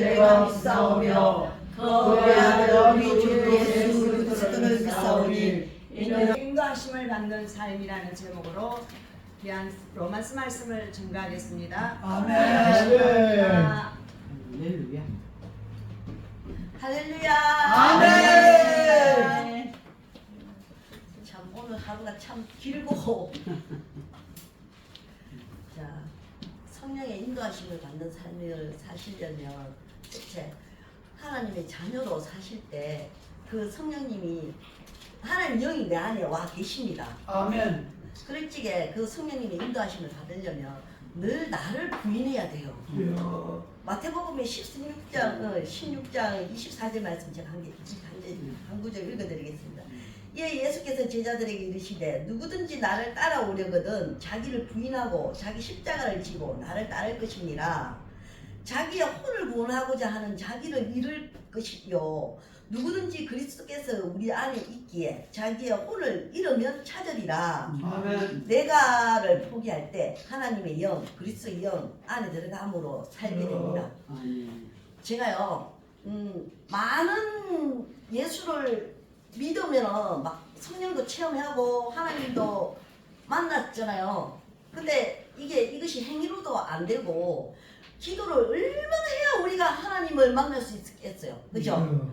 내가 믿사오며 그의 아들 우리 주 예수 그리스도를 믿사오니 이는 인도하심을 받는 삶이라는 제목으로 귀한 로마스 말씀을 증가하겠습니다. 아멘. 할렐루야. 할렐루야. 아멘. 참 오늘 하루가 참 길고 자 성령의 인도하심을 받는 삶을 사시려면 대체 하나님의 자녀로 사실 때 그 성령님이 하나님 영이 내 안에 와 계십니다. 아멘. 그럴지게 그 성령님의 인도하심을 받으려면 늘 나를 부인해야 돼요. 주여. 마태복음의 16장, 어, 16장 24절 말씀 제가 한, 개, 한, 개, 한 구절 읽어드리겠습니다. 예, 예수께서 제자들에게 이르시되 누구든지 나를 따라오려거든 자기를 부인하고 자기 십자가를 지고 나를 따를 것이니라. 자기의 혼을 구원하고자 하는 자기를 잃을 것이요. 누구든지 그리스도께서 우리 안에 있기에 자기의 혼을 잃으면 찾으리라. 아멘. 내가를 포기할 때 하나님의 영, 그리스도의 영 안에 들어감으로 살게 됩니다. 아멘. 제가요, 음, 많은 예수를 믿으면은 막 성령도 체험하고 하나님도 만났잖아요. 근데 이게 이것이 행위로도 안 되고 기도를 얼마나 해야 우리가 하나님을 만날 수 있겠어요. 그죠?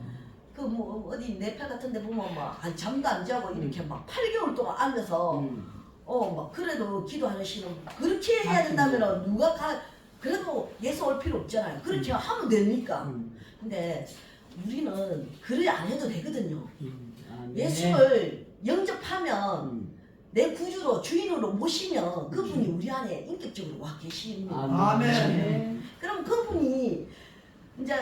그뭐 어디 네팔 같은 데 보면 막 안- 잠도 안 자고 이렇게 막 8개월 동안 앉아서 음. 어, 막 그래도 기도하시는 그렇게 해야 된다면 누가 가 그래도 예수 올 필요 없잖아요. 그렇게 하면 되니까. 음. 근데 우리는 그래 안 해도 되거든요. 음. 아멘. 예수를 영접하면 음. 내 구주로 주인으로 모시면 그분이 우리 안에 인격적으로 와 계십니다. 아멘. 그럼 그분이 이제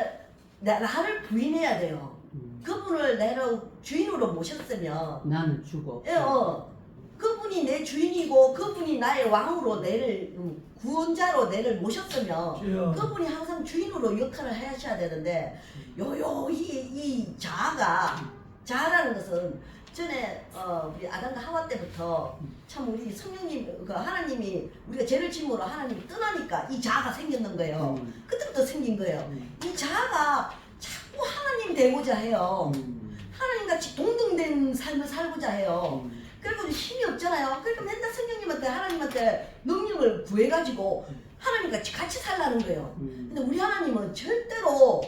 나, 나를 부인해야 돼요. 음. 그분을 내가 주인으로 모셨으면 나는 죽어. 예, 어. 그분이 내 주인이고 그분이 나의 왕으로 내를 음, 구원자로 내를 모셨으면 주여. 그분이 항상 주인으로 역할을 하셔야 되는데 요요 이, 이 자아가 자아라는 것은 전에 어, 우리 아담과 하와 때부터 참 우리 성령님 그 하나님이 우리가 죄를 짐으로 하나님이 떠나니까 이 자아가 생겼는 거예요. 음. 그때부터 생긴 거예요. 음. 이 자아가 자꾸 하나님 되고자 해요. 음. 하나님 같이 동등된 삶을 살고자 해요. 음. 그리고 힘이 없잖아요. 그러니까 맨날 성령님한테 하나님한테 능력을 구해가지고 하나님 같이 같이 살라는 거예요. 음. 근데 우리 하나님은 절대로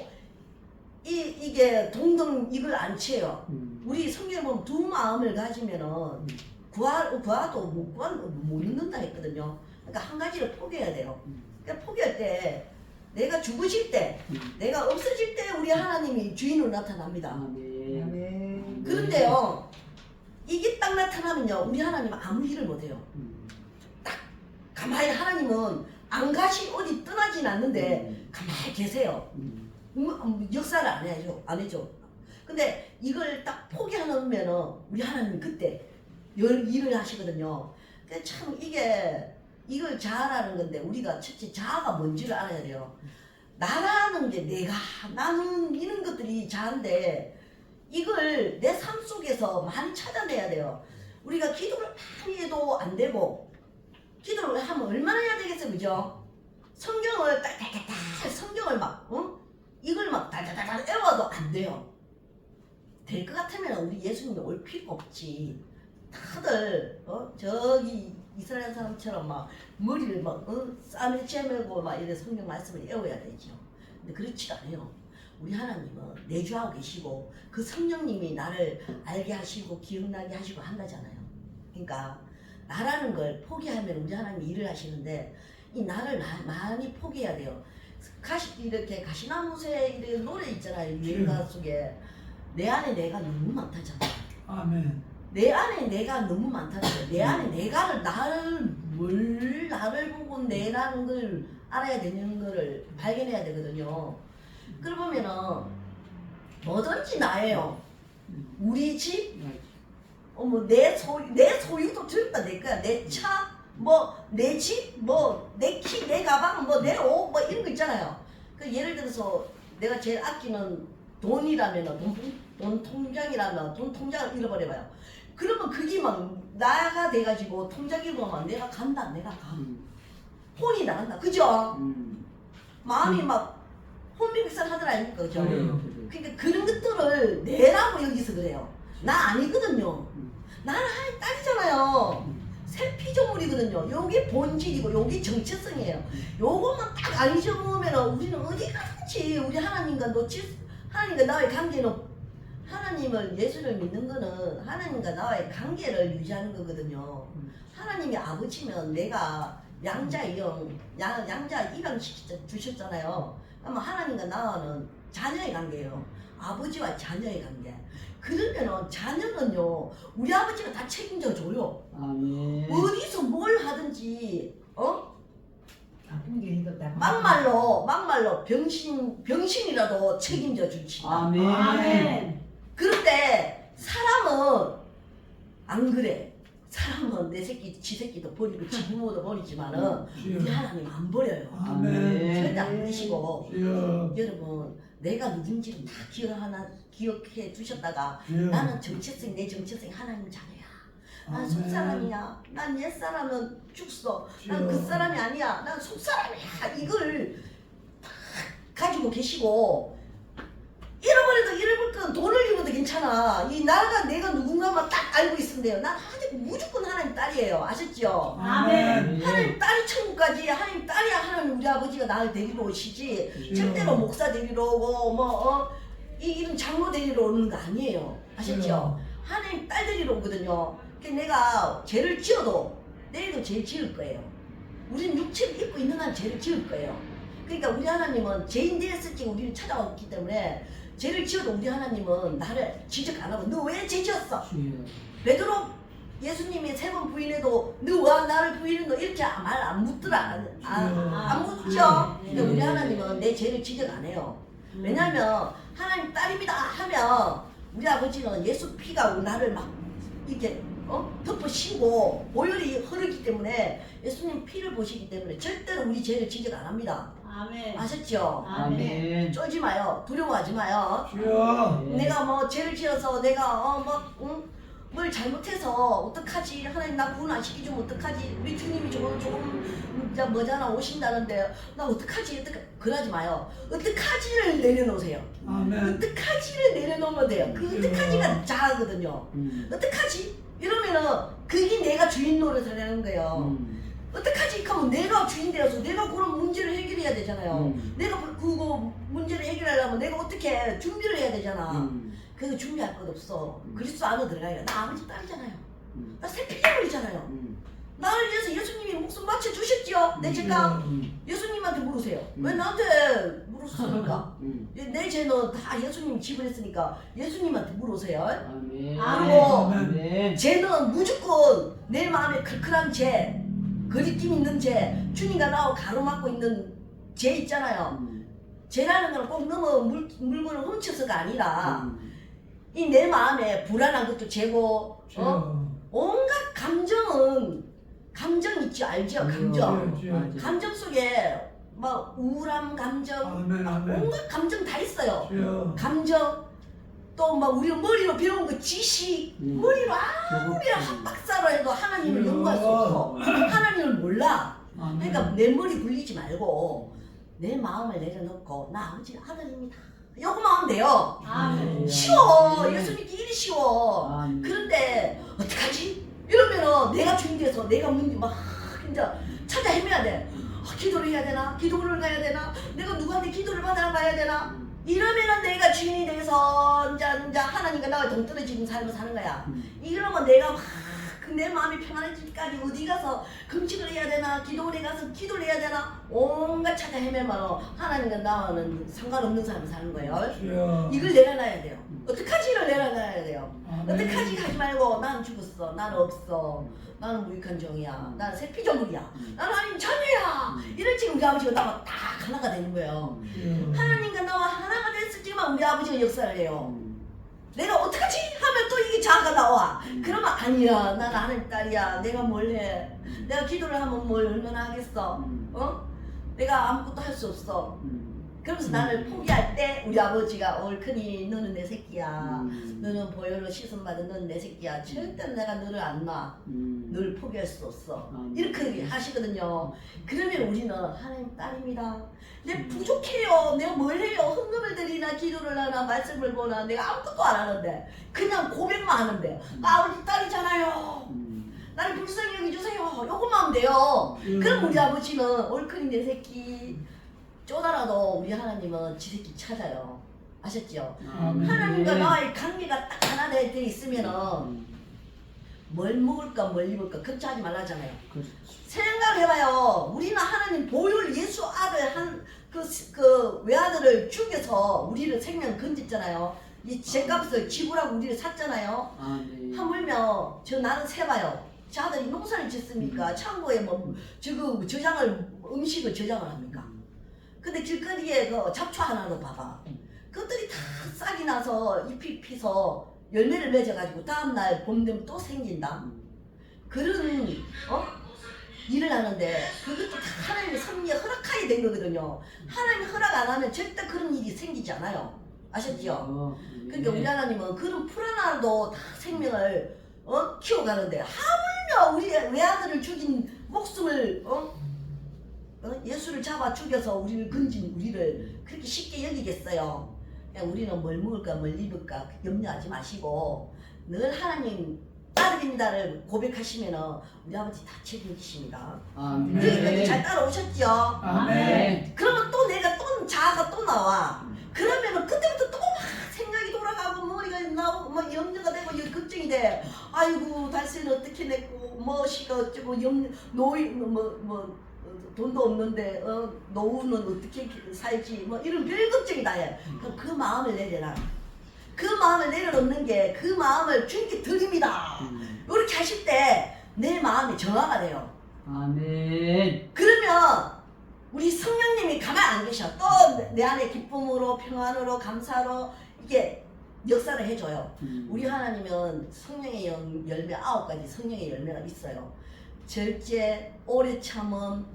이 이게 동등 이걸 안 취해요. 음. 우리 성경에 보면 두 마음을 가지면은 구하 구하도 못 구하 못 있는다 했거든요. 그러니까 한 가지를 포기해야 돼요. 그러니까 포기할 때 내가 죽으실 때 음. 내가 없어질 때 우리 하나님이 주인으로 나타납니다. 아멘. 아멘. 그런데요 이게 딱 나타나면요 우리 하나님은 아무 일을 못해요. 음. 가만히 하나님은 안 가시 어디 떠나진 않는데 음. 가만히 계세요. 역사를 안 해야죠. 안 해줘. 근데 이걸 딱 포기하면은 우리 하나님 그때 열 일을 하시거든요. 참 이게 이걸 자아라는 건데 우리가 첫째 자아가 뭔지를 알아야 돼요. 나라는 게 내가 나는 이런 것들이 자아인데 이걸 내 삶 속에서 많이 찾아내야 돼요. 우리가 기도를 많이 해도 안 되고 기도를 하면 얼마나 해야 되겠어요, 그죠? 성경을 딱딱딱딱 성경을 막 응? 이걸 막 달달달달 외워도 안 돼요. 될 것 같으면 우리 예수님이 올 필요가 없지. 다들 어 저기 이스라엘 사람처럼 막 머리를 막 어? 쌈에 채매고 막 이래 성경 말씀을 외워야 되죠. 근데 그렇지 않아요. 우리 하나님은 내주하고 계시고 그 성령님이 나를 알게 하시고 기억나게 하시고 한다잖아요. 그러니까 나라는 걸 포기하면 우리 하나님이 일을 하시는데 이 나를 나- 많이 포기해야 돼요. 가시 이렇게 가시나무새 이렇게 노래 있잖아요. 유행가 속에 내 안에 내가 너무 많다잖아. 아멘. 내 안에 내가 너무 거야. 내 안에 내가를 나를 뭘 나를 보고 내라는 걸 알아야 되는 거를 발견해야 되거든요. 그러면은 뭐든지 나예요. 우리 집, 어머 내 소유 내 소유도 전부 다내 거야. 내 차, 뭐 내 집, 뭐 내 키, 내 가방, 뭐 내 옷, 뭐 이런. 그 예를 들어서 내가 제일 아끼는 돈이라면 돈, 돈 통장이라면 돈 통장을 잃어버려봐요. 그러면 그게 막 나가 돼가지고 통장 잃어보면 내가 간다, 내가 가. 음. 혼이 나간다, 그죠? 음. 마음이 막 혼비백산 하더라 아닙니까 그죠? 그래요. 그러니까 그런 것들을 내라고 여기서 그래요. 나 아니거든요. 음. 나는 딸이잖아요. 새 피조물이거든요. 요게 본질이고 요게 정체성이에요. 요것만 딱 안 잊어먹으면 우리는 어디 가든지 우리 하나님과 놓칠 수- 하나님과 나의 관계는 하나님을 예수를 믿는 거는 하나님과 나의 관계를 유지하는 거거든요. 음. 하나님이 아버지면 내가 양자 이형 양, 양자 입양 주셨잖아요. 그러면 하나님과 나와는 자녀의 관계예요. 아버지와 자녀의 관계. 그러면은 자녀는요 우리 아버지가 다 책임져 줘요. 아멘. 어디서 뭘 하든지 어 나쁜 게 있었다. 막말로 막말로 병신 병신이라도 책임져 주지. 아멘. 아멘. 그런데 사람은 안 그래. 사람은 내 새끼 지 새끼도 버리고 지 부모도 버리지만은 우리 하나님 안 버려요. 아멘. 절대 안 버리시고 여러분 내가 누군지는 다 기억 하나 기억해 두셨다가 주여 나는 정체성 내 정체성이 하나님 자녀야. 난 속사람이야. 난 옛사람은 죽소. 난 그 사람이 아니야. 난 속사람이야. 이걸 딱 가지고 계시고 잃어버려도 잃어볼 건 돈을 잃어도 괜찮아. 이 나가 내가 누군가만 딱 알고 있으면 돼요. 난 아직 무조건 하나님 딸이에요. 아셨죠? 아멘. 하나님 딸이 천국까지 하나님 딸이야 하나님 우리 아버지가 나를 데리러 오시지 절대로 목사 데리러 오고 뭐 어, 이 이런 장로 데리러 오는 거 아니에요 아셨죠? 하나님 딸 데리러 오거든요 그 내가 죄를 지어도 내일도 죄 지을 거예요 우리는 육체를 입고 있는 한 죄를 지을 거예요 그러니까 우리 하나님은 죄인 되었을지 우리를 찾아왔기 때문에 죄를 지어도 우리 하나님은 나를 지적 안 하고 너 왜 죄 지었어? 주여. 베드로 예수님이 세 번 부인해도 너와 나를 부인했노 이렇게 말 안 묻더라. 안, 안, 안 묻죠? 근데 우리 하나님은 내 죄를 지적 안 해요. 왜냐면 하나님 딸입니다 하면 우리 아버지는 예수 피가 나를 막 이렇게 어? 덮어씌고 보혈이 흐르기 때문에 예수님 피를 보시기 때문에 절대로 우리 죄를 지적 안 합니다 아멘. 아셨죠? 아멘. 쫄지 마요. 두려워하지 마요. 주여 내가 뭐 죄를 지어서 내가 어막 응? 뭘 잘못해서 어떡하지? 하나님 나 구원 안 시키주면 어떡하지? 우리 주님이 조금 조금 음, 이제 뭐잖아 오신다는데 나 어떡하지? 어떡하 그러지 마요. 어떡하지를 내려놓으세요. 아멘. 어떡하지를 내려놓으면 돼요. 그 어떡하지가 자하거든요. 음. 어떡하지? 이러면은 그게 내가 주인 노릇을 하는 거예요. 음. 어떡하지 하면 내가 주인 되어서 내가 그런 문제를 해결해야 되잖아요 음. 내가 그- 그거 문제를 해결하려면 내가 어떻게 준비를 해야 되잖아 음. 그거 준비할 것 없어. 음. 그리스도 안으로 들어가야 나 아버지 딸이잖아요. 음. 나 새피자물이잖아요. 음. 나를 위해서 예수님이 목숨 바쳐 주셨죠. 내 죄가 음. 예수님한테 물으세요. 음. 왜 나한테 물었습니까? 음. 내 죄는 다 예수님이 지불했으니까 예수님한테 물으세요. 아멘. 아멘. 아멘. 죄는 무조건 내 마음에 클클한 죄, 거리낌 있는 죄, 주님과 나하고 가로막고 있는 죄 있잖아요. 음. 죄라는 건꼭 너무 물, 물건을 훔쳐서가 아니라 음. 이내 마음에 불안한 것도 죄고 어? 온갖 감정은 감정 있죠 알죠 감정 주여. 맞아. 감정 속에 막 우울함 감정 아멘 막 아멘 온갖 감정 다 있어요 주여 감정 또 막 우리 머리로 배운 거 지식 음. 머리로 아무리 학박사로 해도 하나님을 연구할 수 없어 하나님을 몰라. 그러니까 내 머리 굴리지 말고 내 마음을 내려놓고 나 아버지 아들입니다 요거만 하면 돼요 아멘. 쉬워 아멘. 예수 믿기 일이 쉬워 아멘. 그런데 어떡하지? 이러면은 내가 주인 돼서 내가 문제 막 이제 찾아 헤매야 돼. 아, 기도를 해야 되나? 기도를 가야 되나? 내가 누구한테 기도를 받아야 가야 되나? 이러면은 내가 주인이 돼서 이제 이제 하나님과 나와 동떨어지는 삶을 사는 거야. 음. 이러면 내가 막 내 마음이 평안해지기까지 어디 가서 금식을 해야 되나? 기도원에 가서 기도를 해야 되나? 온갖 찾아 헤매면 하나님과 나와는 상관없는 삶을 사는 거예요. 주여 이걸 내려놔야 돼요. 어떡하지를 내려놔야 돼요. 아멘. 어떡하지 하지 말고 난 죽었어 나는 없어 나는 무익한 종이야 나는 새피조물이야 음. 나는 하나님 자녀야 음. 이럴 때 우리 아버지가 나와 딱 하나가 되는 거예요 주여 하나님과 나와 하나가 됐을 때만 우리 아버지가 역사를 해요 음. 내가 어떡하지 하면 또 이게 자아가 나와 음. 그러면 아니야 난 하나님 딸이야 내가 뭘해 음. 내가 기도를 하면 뭘 얼마나 하겠어 음. 어? 내가 아무것도 할 수 없어 음. 그러면서 나를 포기할 때 우리 아버지가 얼큰이 너는 내 새끼야. 음. 너는 보혈로 씻음 받은 너는 내 새끼야. 절대 내가 너를 안 놔. 음. 널 포기할 수 없어. 음. 이렇게 하시거든요. 그러면 우리는 하나님 딸입니다. 내 부족해요. 내가 뭘 해요? 헌금을 드리나 기도를 하나 말씀을 보나 내가 아무것도 안 하는데 그냥 고백만 하는데 나 아버지 딸이잖아요. 음. 나를 불쌍히 여기주세요. 요것만 하면 돼요. 음. 그럼 우리 아버지는 얼큰이 내 새끼 쪼다라도 우리 하나님은 지 새끼 찾아요. 아셨죠? 아멘. 하나님과 나의 관계가 딱 하나 돼, 돼 있으면은 음. 뭘 먹을까 뭘 입을까 걱정하지 말라잖아요. 그렇지. 생각해봐요. 우리는 하나님 보혈 예수 아들 한그 그 외아들을 죽여서 우리를 생명 건졌잖아요. 이 죄값을 지불하고 우리를 샀잖아요. 아멘. 하물며 저 나는 세봐요. 저 아들이 농사를 짓습니까? 창고에 뭐 저거 저장을 음식을 저장을 합니까? 근데 길거리에 그 잡초 하나 도 봐봐. 그것들이 다 싹이 나서 잎이 피서 열매를 맺어가지고 다음날 봄 되면 또 생긴다. 그런 어? 일을 하는데 그것도 다 하나님의 섭리에 허락하게 된 거거든요. 하나님이 허락 안 하면 절대 그런 일이 생기지 않아요. 아셨죠? 어, 그러니까 네. 우리 하나님은 그런 풀 하나도 다 생명을 어? 키워가는데 하물며 우리 외아들을 죽인 목숨을 어? 어? 예수를 잡아 죽여서 우리를 건진 우리를 그렇게 쉽게 여기겠어요. 우리는 뭘 먹을까 뭘 입을까 염려하지 마시고 늘 하나님 딸입니다를 고백하시면은 우리 아버지 다 책임지십니다. 아멘. 여기까지 잘 따라오셨죠? 아멘. 그러면 또 내가 또 자아가 또 나와. 그러면은 그때부터 또 막 생각이 돌아가고 머리가 나오고 막 염려가 되고 이 걱정이 돼. 아이고 달세는 어떻게 냈고 뭐시가 어쩌고 염 노이 뭐뭐 뭐, 어, 돈도 없는데 어 노후는 어떻게 살지 뭐 이런 별 걱정이 다 해. 그럼 그 마음을 내려라. 그 마음을 내려놓는 게 그 마음을 주님께 드립니다. 음. 이렇게 하실 때 내 마음이 정화가 돼요. 아멘. 그러면 우리 성령님이 가만 안 계셔. 또 내 안에 기쁨으로 평안으로 감사로 이게 역사를 해줘요. 음. 우리 하나님은 성령의 영- 열매 아홉 가지 성령의 열매가 있어요. 절제, 오래 참음,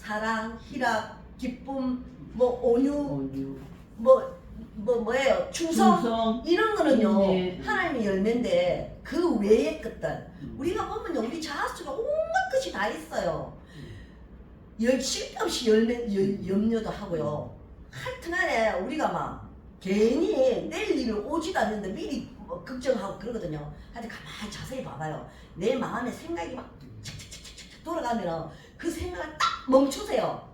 사랑, 희락, 기쁨, 뭐 온유, 온유. 뭐, 뭐 뭐예요? 충성. 충성. 이런 거는요 네. 하나님의 열매인데 그 외의 것들 음. 우리가 보면요 우리 자아수가 온갖 것이 다 있어요 열 쓸데없이 열매 열, 염려도 하고요 하여튼간에 우리가 막 괜히 내일 일을 오지도 않는데 미리 뭐 걱정하고 그러거든요 하여튼 가만히 자세히 봐봐요 내 마음에 생각이 막 착착착착착 돌아가면 그 생각을 딱 멈추세요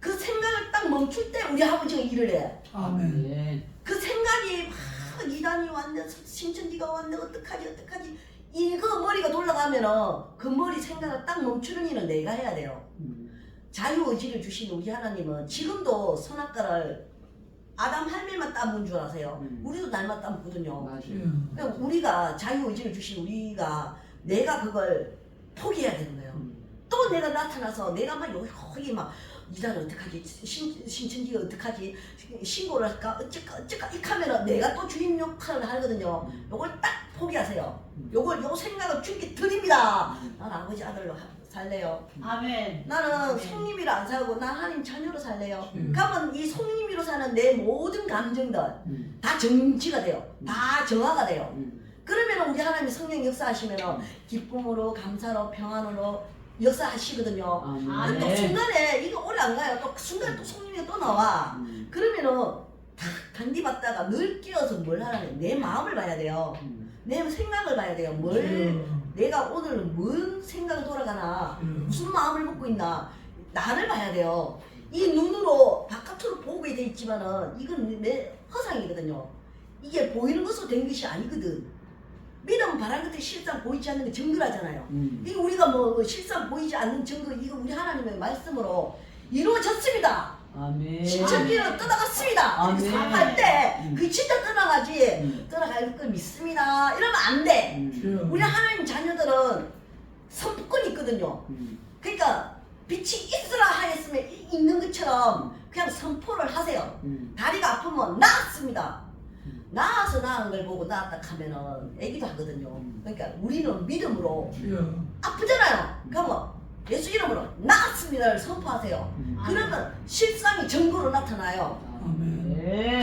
그 생각을 딱 멈출 때 우리 아버지가 일을 해 아멘. 그 생각이 막 이단이 왔네 신천지가 왔네 어떡하지 어떡하지 이거 머리가 돌아가면은 그 머리 생각을 딱 멈추는 일은 내가 해야 돼요 음. 자유의지를 주신 우리 하나님은 지금도 선악과를 아담 할매만 따문 줄 아세요 음. 우리도 날만 따먹거든요 맞아요. 그러니까 우리가 자유의지를 주신 우리가 내가 그걸 포기해야 되는 거예요 음. 또 내가 나타나서 내가 막 여기 막 이단은 어떡하지 신, 신천지가 어떡하지 신고를 할까 어쩔까 어쩔까 이렇게 하면은 내가 또 주인 역할을 하거든요 음. 요걸 딱 포기하세요 음. 요걸 요 생각을 주님께 드립니다 난 아버지 아들로 하- 살래요 아멘. 나는 네. 성님이로 안 살고 난 하나님 자녀로 살래요 음. 그러면 이 성님이로 사는 내 모든 감정들 음. 다 정지가 돼요 다 정화가 돼요 음. 그러면 우리 하나님 성령 역사하시면 기쁨으로 감사로 평안으로 역사 하시거든요 아멘. 또 순간에 이거 오래 안 가요. 또 순간에 또 성령이 또 나와. 음. 그러면은 다 단디 받다가 늘 끼어서 뭘 하라는 내 마음을 봐야 돼요. 음. 내 생각을 봐야 돼요. 뭘 내가 오늘 뭔 생각이 돌아가나 무슨 마음을 먹고 있나 나를 봐야 돼요. 이 눈으로 바깥으로 보게 돼 있지만은 이건 내 허상이거든요. 이게 보이는 것으로 된 것이 아니거든. 믿음 바란 것들이 실상 보이지 않는 게 정글하잖아요. 음. 이거 우리가 뭐 실상 보이지 않는 증거 이거 우리 하나님의 말씀으로 이루어졌습니다. 아멘. 신천지는 떠나갔습니다. 아멘. 사업할 때 음. 그 진짜 떠나가지 음. 떠나갈 걸 믿습니다. 이러면 안 돼. 음. 우리 하나님 자녀들은 선포권이 있거든요. 음. 그러니까 빛이 있으라 하였으면 이- 있는 것처럼 그냥 선포를 하세요. 음. 다리가 아프면 나았습니다. 음. 나아서 나은 걸 보고 나았다 하면은 애기도 하거든요. 그러니까 우리는 믿음으로 아프잖아요. 그러면 예수 이름으로 나았습니다를 선포하세요. 그러면 실상이 증거로 나타나요.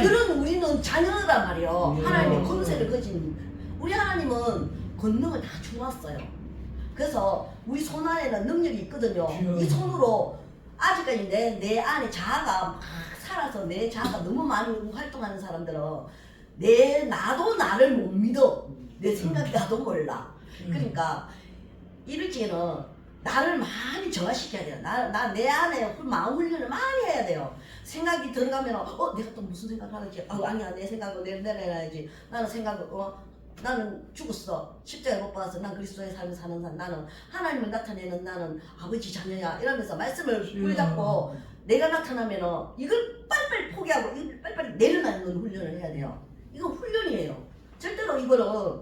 그런 우리는 자녀란 말이에요. 네. 하나님의 권세를 가진 우리 하나님은 권능을 다 주었어요. 그래서 우리 손 안에는 능력이 있거든요. 이 손으로 아직까지 내, 내 안에 자아가 막 살아서 내 자아가 너무 많이 활동하는 사람들은 내 나도 나를 못 믿어. 내 생각이 나도 몰라. 그러니까 이럴 적에는 나를 많이 정화시켜야 돼요. 나, 나 내 안에 후- 마음 훈련을 많이 해야 돼요. 생각이 들어가면 어 내가 또 무슨 생각을 하는지 아 아니야 내 생각을 내 내려놔야지. 나는 생각을 어 나는 죽었어. 십자가에 못 박아서 난 그리스도의 삶을 사는 사람. 나는 하나님을 나타내는 나는 아버지 자녀야. 이러면서 말씀을 붙잡고 내가 나타나면은 이걸 빨리빨리 포기하고 이걸 빨리빨리 내려놓는 훈련을 해야 돼요 이건 훈련이에요. 절대로 이거는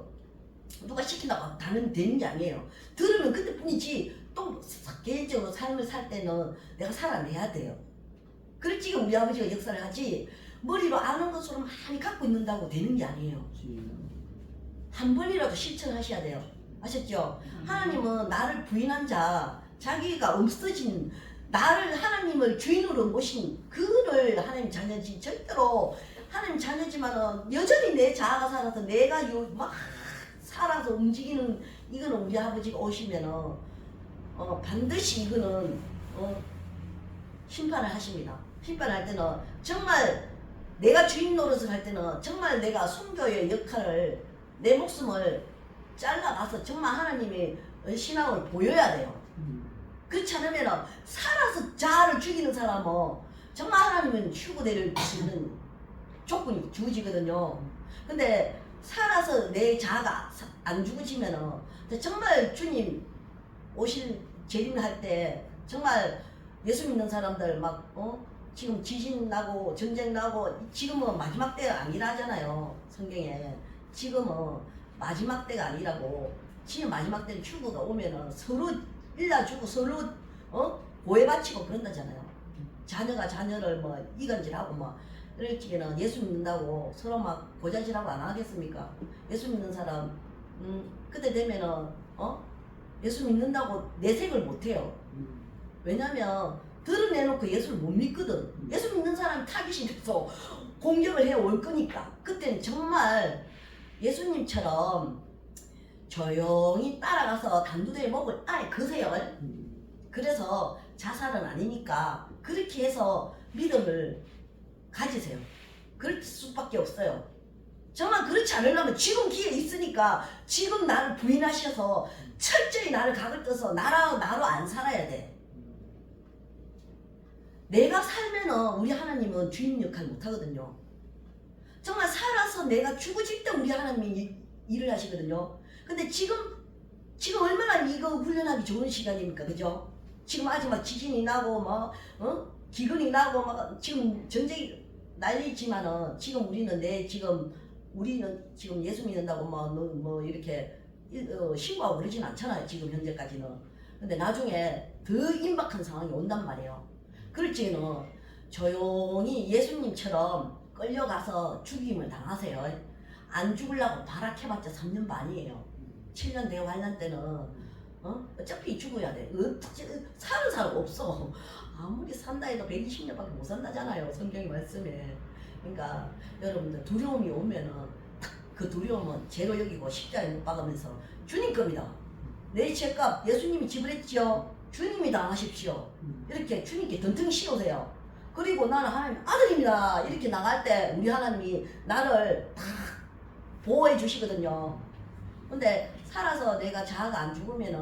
누가 시킨다고 다는 되는 게 아니에요. 들으면 그때뿐이지 또 개인적으로 삶을 살 때는 내가 살아내야 돼요. 그렇지 우리 아버지가 역사를 하지. 머리로 아는 것으로 많이 갖고 있는다고 되는 게 아니에요. 한 번이라도 실천하셔야 돼요. 아셨죠? 하나님은 나를 부인한 자, 자기가 없어진 나를 하나님을 주인으로 모신 그를 하나님 자녀지. 절대로 하나님 자녀지만은 여전히 내 자아가 살아서 내가 요막 살아서 움직이는 이거는 우리 아버지가 오시면은 어 반드시 이거는 어 심판을 하십니다. 심판할 때는 정말 내가 주인 노릇을 할 때는 정말 내가 순교의 역할을 내 목숨을 잘라가서 정말 하나님의 신앙을 보여야 돼요. 그렇지 않으면 살아서 자아를 죽이는 사람은 정말 하나님은 휴고대를 주시는 조건이 주어지거든요. 근데 살아서 내 자아가 사- 안 죽어지면은 정말 주님 오실 재림할 때 정말 예수 믿는 사람들 막 어? 지금 지진 나고 전쟁 나고 지금은 마지막 때가 아니라잖아요 성경에 지금은 마지막 때가 아니라고 지금 마지막 때는 출구가 오면은 서로 일러주고 서로 어 고해바치고 그런다잖아요 자녀가 자녀를 뭐 이간질하고 뭐 적에는 예수 믿는다고 서로 막 고자질하고 안 하겠습니까 예수 믿는 사람 음 그때 되면은 어 예수 믿는다고 내색을 못해요 왜냐면 드러내놓고 예수를 못 믿거든. 예수 믿는 사람이 타깃이 돼서 공격을 해 올 거니까. 그때는 정말 예수님처럼 조용히 따라가서 단두대에 목을 아예 그세요. 그래서 자살은 아니니까 그렇게 해서 믿음을 가지세요. 그럴 수밖에 없어요. 정말 그렇지 않으려면 지금 기회 있으니까 지금 나를 부인하셔서 철저히 나를 각을 떠서 나라, 나로 안 살아야 돼. 내가 살면은 우리 하나님은 주인 역할 못 하거든요. 정말 살아서 내가 죽어질 때 우리 하나님이 이- 일을 하시거든요. 근데 지금 지금 얼마나 이거 훈련하기 좋은 시간입니까, 그죠? 지금 아직 막 지진이 나고 막 어? 기근이 나고 막 지금 전쟁이 난리지만은 지금 우리는 내 지금 우리는 지금 예수 믿는다고 뭐, 너- 뭐 이렇게 이- 어, 신고하고 그러진 않잖아요. 지금 현재까지는. 근데 나중에 더 임박한 상황이 온단 말이에요. 그럴 적에는 조용히 예수님처럼 끌려가서 죽임을 당하세요. 안 죽으려고 발악해봤자 3년 반이에요. 7년 대환란 때는 어? 어차피 죽어야 돼. 어떻게 사는 사람 없어. 아무리 산다 해도 120년밖에 못 산다잖아요. 성경이 말씀에. 그러니까 여러분들 두려움이 오면은 그 두려움은 죄로 여기고 십자가에 못 박으면서 주님 겁니다. 내 죄값 예수님이 지불했지요. 주님이 당하십시오. 이렇게 주님께 던腾씌우세요. 그리고 나는 하나님 아들입니다. 이렇게 나갈 때 우리 하나님이 나를 다 보호해 주시거든요. 근데 살아서 내가 자아가 안 죽으면은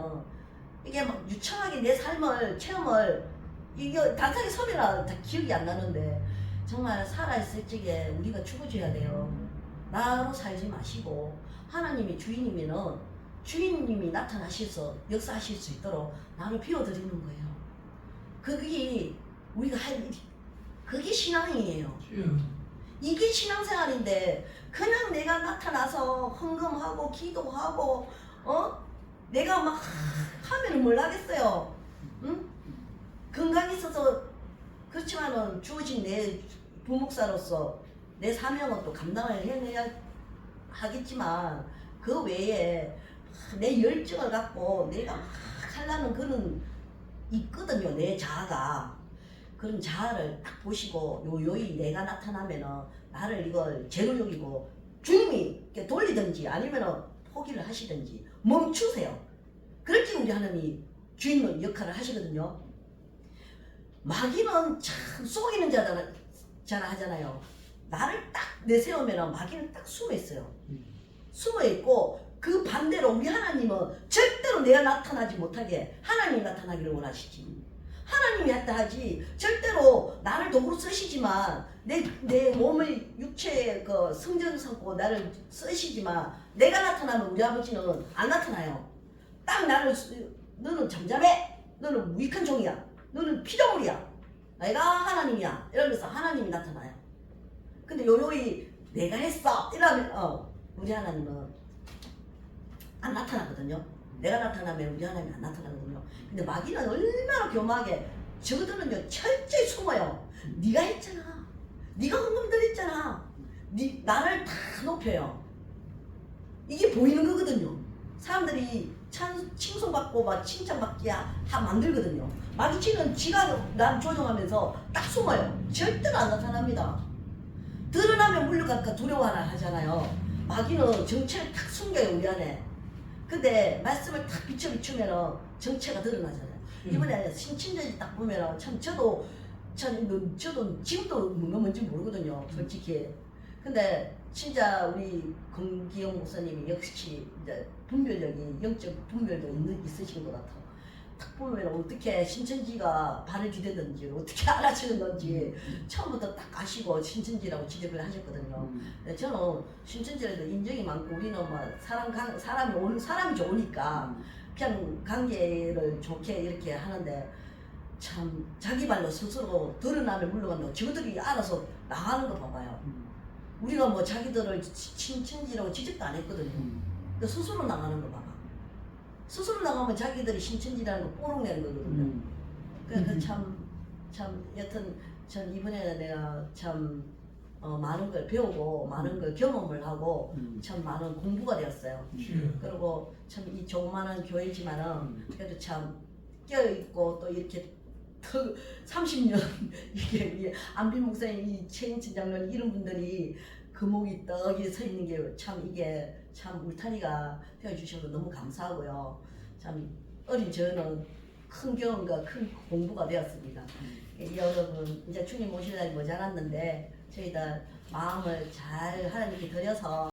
이게 막 유창하게 내 삶을 체험을 이게 단상에 서면은 다 기억이 안 나는데 정말 살아있을 적에 우리가 죽어줘야 돼요. 나로 살지 마시고 하나님이 주인이면은 주인님이 나타나셔서 역사하실 수 있도록 나를 비워드리는 거예요. 그게 우리가 할 일이 그게 신앙이에요. 이게 신앙생활인데 그냥 내가 나타나서 헌금하고 기도하고 어 내가 막 하면 뭘 하겠어요 응 건강 있어서 그렇지만은 주어진 내 부목사로서 내 사명은 또 감당을 해내야 하겠지만 그 외에 내 열정을 갖고 내가 막 하려는 그런 있거든요. 내 자아가. 그런 자아를 딱 보시고 요요히 내가 나타나면은 나를 이걸 죄로 여기고 주님이 돌리든지 아니면은 포기를 하시든지 멈추세요. 그렇게 우리 하나님이 주인의 역할을 하시거든요. 마귀는 참 속이는 자잖아, 자라 하잖아요. 나를 딱 내세우면 마귀는 딱 숨어 있어요. 숨어 있고 그 반대로 우리 하나님은 절대로 내가 나타나지 못하게 하나님이 나타나기를 원하시지. 하나님이 했다 하지 절대로 나를 도구로 쓰시지만 내, 내 몸의 육체의 그 성전 삼고 나를 쓰시지만 내가 나타나면 우리 아버지는 안 나타나요. 딱 나를 쓰- 너는 잠잠해. 너는 무익한 종이야. 너는 피조물이야. 내가 하나님이야. 이러면서 하나님이 나타나요. 근데 요요히 내가 했어. 이러면 어, 우리 하나님은 안 나타나거든요. 내가 나타나면 우리 하나님이 안 나타나거든요. 근데 마귀는 얼마나 교만하게 저들은요 철저히 숨어요. 네가 했잖아. 네가 헌금 드렸잖아. 네, 나를 다 높여요. 이게 보이는 거거든요. 사람들이 찬, 칭송받고 막 칭찬받기 하, 하 만들거든요. 마귀치는 지가 남 조종하면서 딱 숨어요. 절대로 안 나타납니다. 드러나면 물러갈까 두려워하나 하잖아요. 마귀는 정체를 탁 숨겨요 우리 안에. 근데 말씀을 탁 비춰 비추면 정체가 드러나잖아요. 이번에 신친절이 딱 보면 참 저도 참 이거 저도 지금도 뭔가 뭔지 모르거든요 솔직히. 근데 진짜 우리 금기영 목사님이 역시 이제 분별력이 영적 분별도 있는, 있으신 것 같아. 딱 보면 어떻게 신천지가 발을 기대든지 어떻게 알아채는 건지 처음부터 딱 아시고 신천지라고 지적을 하셨거든요. 근데 저는 신천지에도 인정이 많고 우리는 뭐 사람 강, 사람이 오 사람이 좋으니까 그냥 관계를 좋게 이렇게 하는데 참 자기 발로 스스로 드러나면 물러간다고 저들이 알아서 나가는 거 봐봐요. 우리가 뭐 자기들을 치- 신천지라고 지적도 안 했거든요. 근데 스스로 나가는 거 봐봐. 스스로 나가면 자기들이 신천지라는 거 뽀록내는 거거든요. 그래서 참, 참, 여튼, 전 이번에 내가 참, 어, 많은 걸 배우고, 많은 걸 경험을 하고, 참 많은 공부가 되었어요. 그리고 참 이 조그마한 교회지만은, 그래도 참, 껴있고, 또 이렇게, 더 30년, 이게, 이게 안빈 목사님, 이 최인천 장로님, 이런 분들이 금옥이 떡이 서 있는 게 참 이게 참 울타리가 되어주셔서 너무 감사하고요. 참, 어린 저는 큰 경험과 큰 공부가 되었습니다. 예, 여러분 이제 주님 오실 날이 모자랐는데 저희 다 마음을 잘 하나님께 드려서